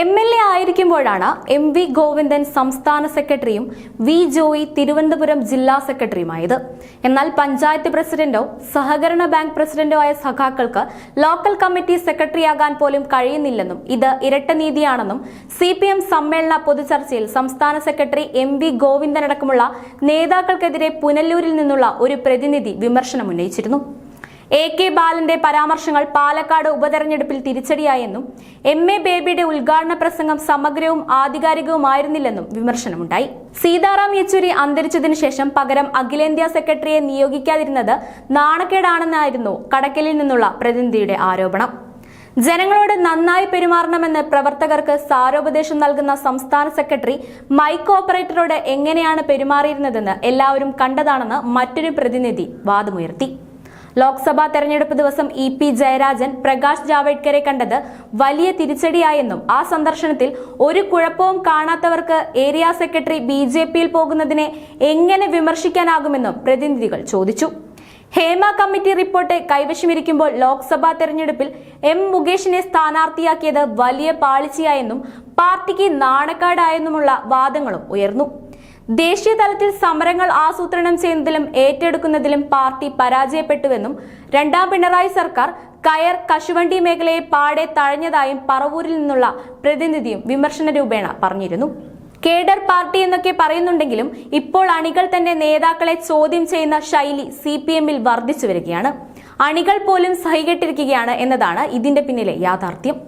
M L A ആയിരിക്കുമ്പോഴാണ് M V Govindan സംസ്ഥാന സെക്രട്ടറിയും വി ജോയി തിരുവനന്തപുരം ജില്ലാ സെക്രട്ടറിയുമായത്. എന്നാൽ പഞ്ചായത്ത് പ്രസിഡന്റോ സഹകരണ ബാങ്ക് പ്രസിഡന്റോ ആയ സഖാക്കൾക്ക് ലോക്കൽ കമ്മിറ്റി സെക്രട്ടറിയാകാൻ പോലും കഴിയുന്നില്ലെന്നും ഇത് ഇരട്ടനീതിയാണെന്നും സി പി എം സമ്മേളന പൊതുചർച്ചയിൽ സംസ്ഥാന സെക്രട്ടറി എം വി ഗോവിന്ദനടക്കമുള്ള നേതാക്കൾക്കെതിരെ പുനല്ലൂരിൽ നിന്നുള്ള ഒരു പ്രതിനിധി വിമർശനം ഉന്നയിച്ചിരുന്നു എ കെ ബാലന്റെ പരാമർശങ്ങൾ പാലക്കാട് ഉപതെരഞ്ഞെടുപ്പിൽ തിരിച്ചടിയായെന്നും എം എ ബേബിയുടെ ഉദ്ഘാടന പ്രസംഗം സമഗ്രവും ആധികാരികവുമായിരുന്നില്ലെന്നും വിമർശനമുണ്ടായി. സീതാറാം യെച്ചൂരി അന്തരിച്ചതിനു ശേഷം പകരം അഖിലേന്ത്യാ സെക്രട്ടറിയെ നിയോഗിക്കാതിരുന്നത് നാണക്കേടാണെന്നായിരുന്നു കടക്കലിൽ നിന്നുള്ള പ്രതിനിധിയുടെ ആരോപണം. ജനങ്ങളോട് നന്നായി പെരുമാറണമെന്ന് പ്രവർത്തകർക്ക് സാരോപദേശം നൽകുന്ന സംസ്ഥാന സെക്രട്ടറി മൈക്ക് ഓപ്പറേറ്ററോട് എങ്ങനെയാണ് പെരുമാറിയിരുന്നതെന്ന് എല്ലാവരും കണ്ടതാണെന്ന് മറ്റൊരു പ്രതിനിധി വാദമുയർത്തി. ലോക്സഭാ തെരഞ്ഞെടുപ്പ് ദിവസം ഇ പി ജയരാജൻ പ്രകാശ് ജാവ്ദേക്കറെ കണ്ടത് വലിയ തിരിച്ചടിയായെന്നും ആ സന്ദർശനത്തിൽ ഒരു കുഴപ്പവും കാണാത്തവർക്ക് ഏരിയ സെക്രട്ടറി ബി ജെ പിയിൽ പോകുന്നതിനെ എങ്ങനെ വിമർശിക്കാനാകുമെന്നും പ്രതിനിധികൾ ചോദിച്ചു. ഹേമ കമ്മിറ്റി റിപ്പോർട്ട് കൈവശമിരിക്കുമ്പോൾ ലോക്സഭാ തെരഞ്ഞെടുപ്പിൽ എം മുകേഷിനെ സ്ഥാനാർത്ഥിയാക്കിയത് വലിയ പാളിച്ചയായെന്നും പാർട്ടിക്ക് നാണക്കാടായെന്നുമുള്ള വാദങ്ങളും ഉയർന്നു. ദേശീയ തലത്തിൽ സമരങ്ങൾ ആസൂത്രണം ചെയ്യുന്നതിലും ഏറ്റെടുക്കുന്നതിലും പാർട്ടി പരാജയപ്പെട്ടുവെന്നും രണ്ടാം പിണറായി സർക്കാർ കയർ കശുവണ്ടി മേഖലയെ പാടെ തഴഞ്ഞതായും പറവൂരിൽ നിന്നുള്ള പ്രതിനിധിയും വിമർശന രൂപേണ പറഞ്ഞിരുന്നു. കേഡർ പാർട്ടി എന്നൊക്കെ പറയുന്നുണ്ടെങ്കിലും ഇപ്പോൾ അണികൾ തന്റെ നേതാക്കളെ ചോദ്യം ചെയ്യുന്ന ശൈലി സി പി എമ്മിൽ വർദ്ധിച്ചു വരികയാണ്. അണികൾ പോലും സഹികെട്ടിരിക്കുകയാണ് എന്നതാണ് ഇതിന്റെ പിന്നിലെ യാഥാർത്ഥ്യം.